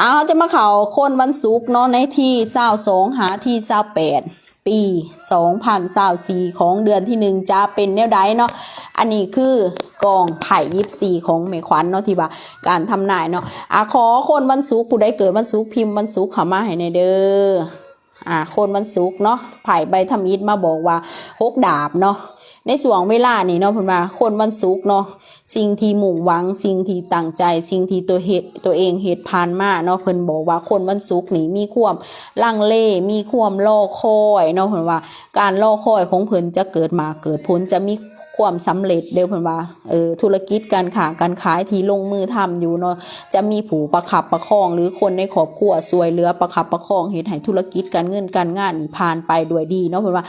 เอาจะมาเขาคนวันศุกร์เนาะในที่เศร้าสองหาที่เศร้าแปดปีสองพันเศร้าสี่ของเดือนที่หนึ่งจะเป็นแนวใดเนาะอันนี้คือกองไผ่ยิบสี่ของเมขวัญเนาะที่ว่าการทำนายเนาะอะขอคนวันศุกร์ผู้ใดเกิดวันศุกร์พิมพ์วันศุกร์ขามาให้ในเด้ออะคนวันศุกร์เนาะไผ่ใบทำอิฐมาบอกว่าหกดาบเนาะ ในส่วงเวลานี่เนาะเพิ่นว่าคนวันศุกร์เนาะสิ่งที่มุ่งหวัง สิ่งที่ตั้งใจ สิ่งที่ตัวเหตุตัวเองเหตุผ่านมาเนาะเพิ่นบอกว่าคนวันศุกร์นี่มีความลังเลมีความรอคอยเนาะเพิ่นว่าการรอคอยของเพิ่นจะเกิดมาเกิดผลจะมี ความสำเร็จเด้อเพิ่นว่าเออธุรกิจการค้าการขายที่ลงมือทำอยู่เนาะจะมีผู้ประคับประคอง หรือคนในครอบครัวสวยเหลือประคับประคองเฮ็ดให้ธุรกิจการเงินการงานนี่ผ่านไปด้วยดีเนาะเพิ่นว่า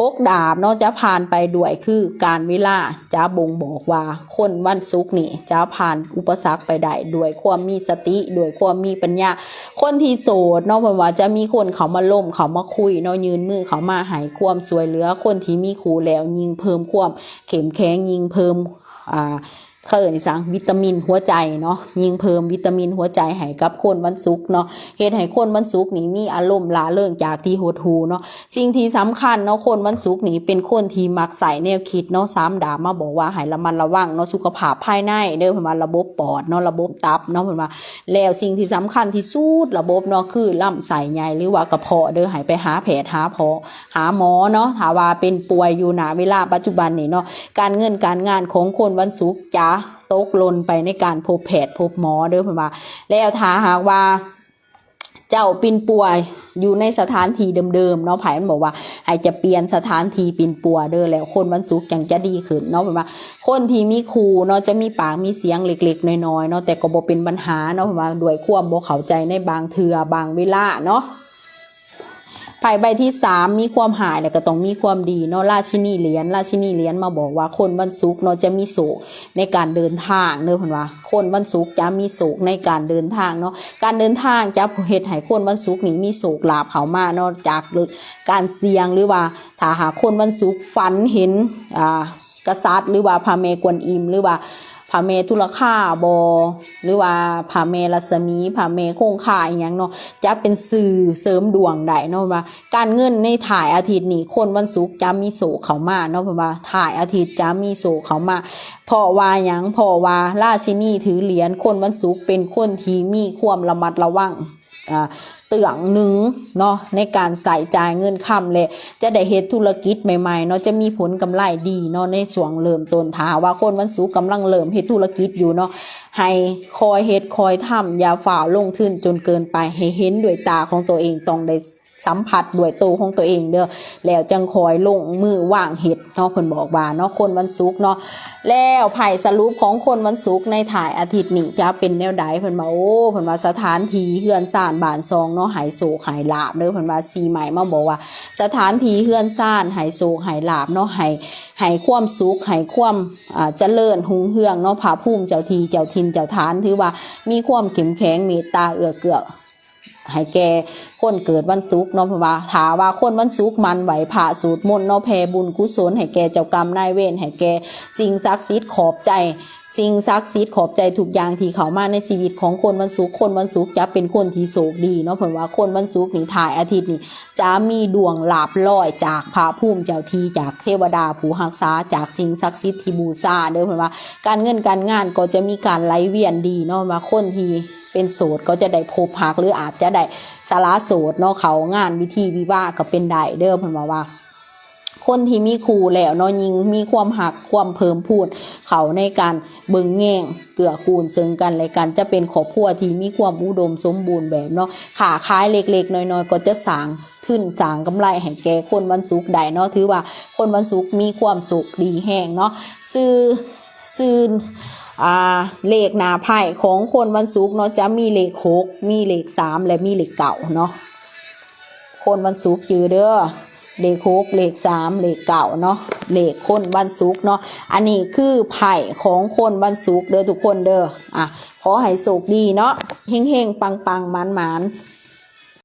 หกดาบเนาะจะผ่านไปด้วยคือการเวลาจะบ่งบอกว่าคนวันศุกนี่จะผ่านอุปสรรคไปได้ด้วยความมีสติด้วยความมีปัญญา คนที่โสดเนาะเพิ่นว่าจะมีคนเขามาล่มเขามาคุยเนาะยืนมือเขามาหายความสวยเหลือคนที่มีคู่แล้วยิงเพิ่มความเข้มแข็งยิงเพิ่มอ่า เขาเอ่ยสังวิตามินหัวใจเนาะยิงเพิ่มวิตามินหัวใจให้กับคนวันศุกร์เนาะเฮ็ดให้คนวันศุกร์นี่มีอารมณ์ลาเริงจากที่หดหูเนาะสิ่งที่สำคัญเนาะคนวันศุกร์นี้เป็นคนที่มักใส่แนวคิดเนาะสามดามาบอกว่าให้ระมัดระวังเนาะสุขภาพภายในเด้อเพิ่นว่าระบบปอดเนาะระบบตับเนาะเพิ่นว่าแล้วสิ่งที่สำคัญที่สุดระบบเนาะคือลำไส้ใหญ่หรือว่ากระเพาะเด้อให้ไปหาแพทย์หาพอหาหมอเนาะถ้าว่าเป็นป่วยอยู่ณเวลาปัจจุบันนี่เนาะการเงินการงานของคนวันศุกร์จะตกล่นไปในการพบแพทย์พบหมอเด้อเพิ่นว่า แล้วถ้าหากว่าเจ้าปินป่วยอยู่ในสถานที่เดิมๆเนาะไผ่มันบอกว่าให้จะเปลี่ยนสถานที่ปินปัวเด้อแล้วคนวันศุกร์จังจะดีขึ้นเนาะแบบว่า คนที่มีครูเนาะจะมีปากมีเสียงเล็กๆน้อยๆเนาะแต่ก็บ่เป็นปัญหาเนาะแบบว่าด้วยความบ่เข้าใจในบางเทื่อบางเวลาเนาะ ไพ่ใบที่สามมีความหายแล้วก็ต้องมีความดีเนาะราชินีเหรียญราชินีเหรียญมาบอกว่าคนวันศุกร์เนาะจะมีโศกในการเดินทางเด้อเพิ่นว่า คนวันศุกร์จะมีโศกในการเดินทางเนาะการเดินทางจะเฮ็ดให้คนวันศุกร์นี้มีโศกลาภเขามาเนาะจากการเสี่ยงหรือว่าถ้าหากคนวันศุกร์ฝันเห็นอ่ากษัตริย์หรือว่าพระเมกวนอิมหรือว่า พระเมทุลค่าบอหรือว่าพระเมรัศมีพระเมคงคาอย่างเนาะจะเป็นสื่อเสริมดวงได้เนาะว่า การเงินในถ่ายอาทิตย์นี้คนวันศุกร์จะมีโศกเขามาเนาะเพราะว่าถ่ายอาทิตย์จะมีโศกเขามาเพราะว่าหยังเพราะว่าราชินีถือเหรียญคนวันศุกร์เป็นคนที่มีความระมัดระวังอ่า เตืองหนึ่งเนาะในการใส่จ่ายเงินคำเลยจะได้เฮ็ดธุรกิจใหม่ๆเนาะจะมีผลกำไรดีเนาะในส่วงเริ่มต้นถ้าว่าคนวันสุกร์กำลังเริ่มเฮ็ดธุรกิจอยู่เนาะให้คอยเฮ็ดคอยทำอย่าฝ่าลงทุนจนเกินไปให้เห็นด้วยตาของตัวเองต้องได้ สัมผัสด้วยตัวของตัวเองเด้อแล้วจังคอยลงมือว่างเฮ็ดเนาะเพิ่นบอกว่าเนาะคนวันศุกร์เนาะแล้วไผ่สรุปของคนวันศุกร์ในถ่ายอาทิตย์นี้จะเป็นแนวใดเพิ่นมาโอ้เพิ่นว่าสถานที่เฮือนซ่านบ้านซองเนาะไหโศกไหลาบเด้อเพิ่นว่าสีใหม่มาบอกว่า สถานที่เฮือนซ่านไหโศกไหลาบเนาะไหไหความสุขไหความอ่าเจริญหุงเฮืองเนาะพระภูมิเจ้าทีเจ้าทินเจ้าทานถือว่ามีความเข้มแข็งเมตตาเอื้อเกื้อ ให้แก่คนเกิดวันศุกร์เนาะเพราะว่าถาว่าคนวันศุกร์มันไหวผ่าสูตรมนต์เนาะแผ่บุญกุศลให้แก่เจ้ากรรมนายเวรให้แก่สิ่งศักดิ์สิทธิ์ขอบใจ สิ่งศักดิ์สิทธิ์ขอบใจทุกอย่างที่เขามาในชีวิตของคนวันศุกร์คนวันศุกร์จะเป็นคนที่โศกดีเนาะเพราะว่าคนวันศุกร์นี่ถ่ายอาทิตย์นี่จะมีดวงหลาบลอยจากพระภูมิเจ้าทีจากเทวดาผู้รักษาจากสิ่งศักดิ์สิทธิ์ที่บูชาเด้อเพราะว่าการเงินการงานก็จะมีการไหลเวียนดีเนาะว่าคนที่ เป็นโสดก็จะได้พบหักหรืออาจจะได้สาระโสดเนาะเขางานวิธีวิวาก็เป็นได้เด้อเพิ่นว่าว่าคนที่มีครูแล้วเนาะยิงมีความหักความเพิ่มพูด เขาในการเบิ่งแง่งเกื้อกูลซึ่งกันและกันจะเป็นครอบครัวที่มีความอุดมสมบูรณ์แบบเนาะขาขายเล็กๆ น้อยๆ ก็จะสางขึ้นสางกำไรให้แก่คนวันศุกร์ได้เนาะถือว่าคนวันศุกร์มีความสุขดีแห้งเนาะซื้อซื้อ อ่าเลขหนาไพ่ของคนวันศุกร์เนาะจะมีเลขหกมีเลขสามและมีเลขเก่าเนาะคนวันศุกร์จือเด้อเลขหกเลขสามเลขเก่าเนาะเลขคนวันศุกร์เนาะอันนี้คือไผ่ของคนวันศุกร์เด้อทุกคนเด้ออะขอให้สุขดีเนาะเฮงเฮงปังปังมันมัน